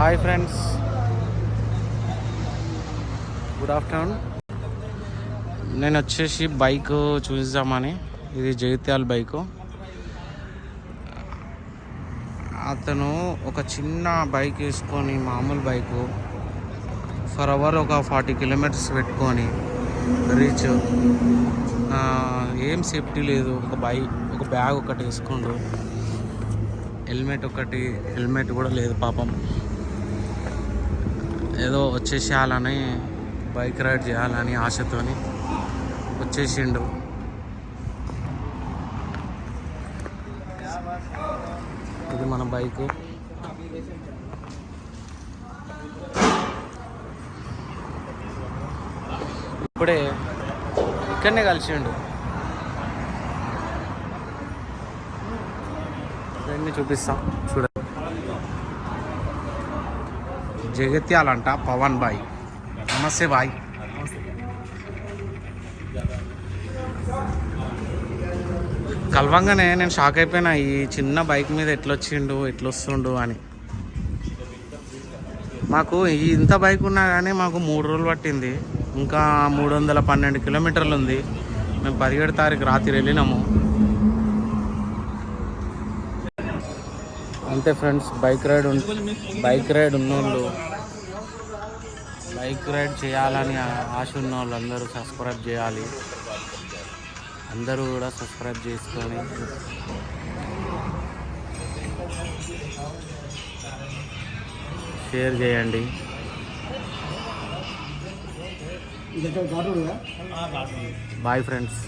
Hi friends good afternoon నేను వచ్చేసి bike చూద్దామని ఇది జగిత్యాల బైకు. అతను ఒక చిన్న బైక్ వేసుకొని మామూలు బైకు ఫర్ అవర్ ఒక ఫార్టీ కిలోమీటర్స్ పెట్టుకొని రీచ్ ఏం సేఫ్టీ లేదు. ఒక బైక్ ఒక బ్యాగ్ ఒకటి వేసుకుండు హెల్మెట్ ఒకటి హెల్మెట్ కూడా లేదు పాపం. ఏదో వచ్చేసేయాలని బైక్ రైడ్ చేయాలని ఆశతోని వచ్చేసిండు. ఇది మన బైక్. ఇప్పుడే ఇక్కడనే కలిసిండు. ఫ్రెండ్ని చూపిస్తాం చూడ జగిత్యాలంట పవన్ బాయ్. నమస్తే బాయ్. కలవంగానే నేను షాక్ అయిపోయినా ఈ చిన్న బైక్ మీద ఎట్లొచ్చిండు ఎట్లొస్తుండు అని. మాకు ఇంత బైక్ ఉన్నా కానీ మాకు మూడు రోజులు పట్టింది. ఇంకా మూడు వందల పన్నెండు కిలోమీటర్లు ఉంది. మేము పదిహేడు తారీఖు రాత్రి వెళ్ళినాము. అంతే friends bike ride bike ride ఉన్నోళ్ళు బైక్ రైడ్ చేయాలని ఆశ ఉన్న వాళ్ళు అందరూ సబ్స్క్రైబ్ చేయాలి. అందరూ కూడా సబ్స్క్రైబ్ చేసుకొని. షేర్ చేయండి. Bye friends.